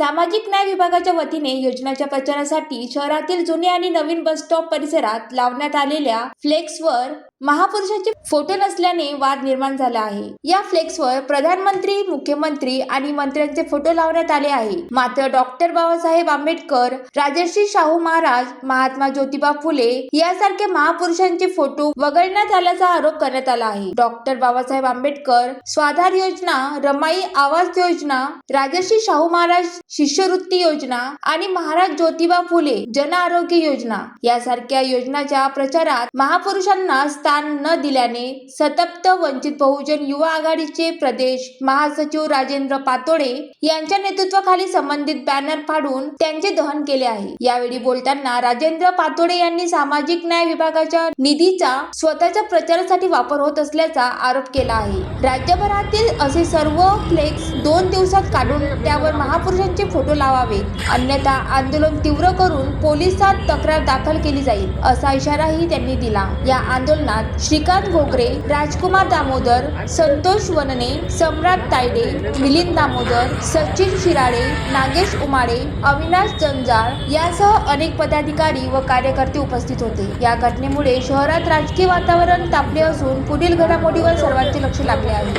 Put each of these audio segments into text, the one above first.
सामाजिक न्याय विभागाच्या वतीने योजनाच्या प्रचारासाठी शहरातील जुने आणि नवीन बस स्टॉप परिसरात लावण्यात आलेल्या फ्लेक्सवर महापुरुषांचे फोटो नसल्याने वाद निर्माण झाला आहे. या फ्लेक्सवर प्रधानमंत्री मुख्यमंत्री आणि मंत्र्यांचे फोटो लावण्यात आले आहे. मात्र डॉक्टर बाबासाहेब आंबेडकर राजर्षी शाहू महाराज महात्मा ज्योतिबा फुले यासारखे महापुरुषांचे फोटो वगळण्यात आल्याचा आरोप करण्यात आला आहे. डॉक्टर बाबासाहेब आंबेडकर स्वाधार योजना रमाई आवास योजना राजर्षी शाहू महाराज शिष्यवृत्ती योजना आणि महाराज ज्योतिबा फुले जन आरोग्य योजना. यासारख्या योजनाच्या प्रचारात महापुरुषांना स्थान न दिल्याने सतप्त वंचित बहुजन युवा आघाडीचे प्रदेश महासचिव राजेंद्र पातोडे यांच्या नेतृत्वाखाली संबंधित बॅनर फाडून त्यांचे दहन केले आहे. यावेळी बोलताना राजेंद्र पातोडे यांनी सामाजिक न्याय विभागाच्या निधीचा स्वतःच्या प्रचारासाठी वापर होत असल्याचा आरोप केला आहे. राज्यभरातील असे सर्व फ्लेक्स दोन दिवसात काढून त्यावर महापुरुषांचे फोटो लावावेत अन्यथा आंदोलन तीव्र करून पोलिसात तक्रार दाखल केली जाईल असा इशाराही त्यांनी दिला. या आंदोलनात श्रीकांत घोगरे राजकुमार दामोदर संतोष वनने सम्राट तायडे मिलिंद दामोदर सचिन शिराळे नागेश उमाळे अविनाश जंजाळ यासह अनेक पदाधिकारी व कार्यकर्ते उपस्थित होते. या घटनेमुळे शहरात राजकीय वातावरण तापले असून पुढील घडामोडीवर सर्वांचे लक्ष लागले आहे.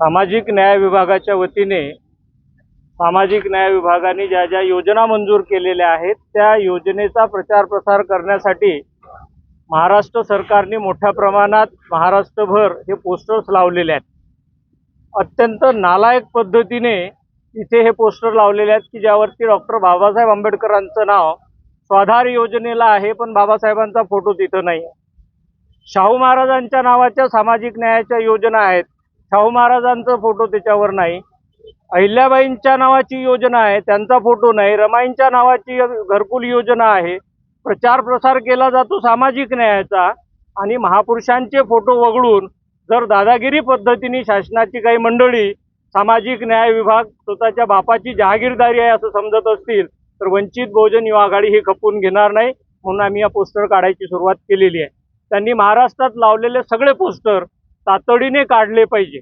सामाजिक न्याय विभागाच्या वतीने सामाजिक न्याय विभागाने ज्या ज्या योजना मंजूर केलेल्या आहेत त्या योजनेचा प्रचार प्रसार करण्यासाठी महाराष्ट्र सरकारने मोठ्या प्रमाणात महाराष्ट्रभर हे पोस्टर्स लावलेले आहेत. अत्यंत नालायक पद्धतीने इथे हे पोस्टर लावलेले आहेत की ज्यावरती डॉक्टर बाबासाहेब आंबेडकरांचं नाव स्वाधार योजनेला आहे पण बाबासाहेबांचा फोटो तिथं नाही आहे शाहू महाराजांच्या नावाच्या सामाजिक न्यायाच्या योजना आहेत. शाहू महाराजांचा फोटो त्याच्यावर नाही. अहिल्याबाईंच्या नावाची योजना आहे त्यांचा फोटो नाही रमाईंच्या नावाची घरकुल योजना आहे प्रचार प्रसार केला जातो सामाजिक न्यायाचा आणि महापुरुषांचे फोटो वगळून जर दादागिरी पद्धतीने शासनाची काही मंडळी सामाजिक न्याय विभाग स्वतःच्या बापाची जहागीरदारी आहे असं समजत असतील तर वंचित बहुजन युवा आघाडी हे खपवून घेणार नाही म्हणून आम्ही या पोस्टर काढायची सुरुवात केलेली आहे. त्यांनी महाराष्ट्रात लावलेले सगळे पोस्टर तातडीने काढले पाहिजे.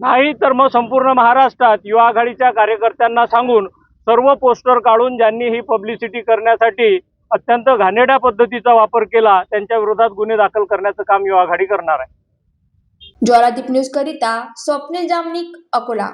नाही तर मग संपूर्ण महाराष्ट्रात युवा आघाडीच्या कार्यकर्त्यांना सांगून सर्व पोस्टर काढून ज्यांनी ही पब्लिसिटी करण्यासाठी अत्यंत घाणेड्या पद्धतीचा वापर केला त्यांच्या विरोधात गुन्हे दाखल करण्याचं काम युवा आघाडी करणार आहे. ज्वालादीप न्यूज करिता स्वप्नील जामनिक अकोला.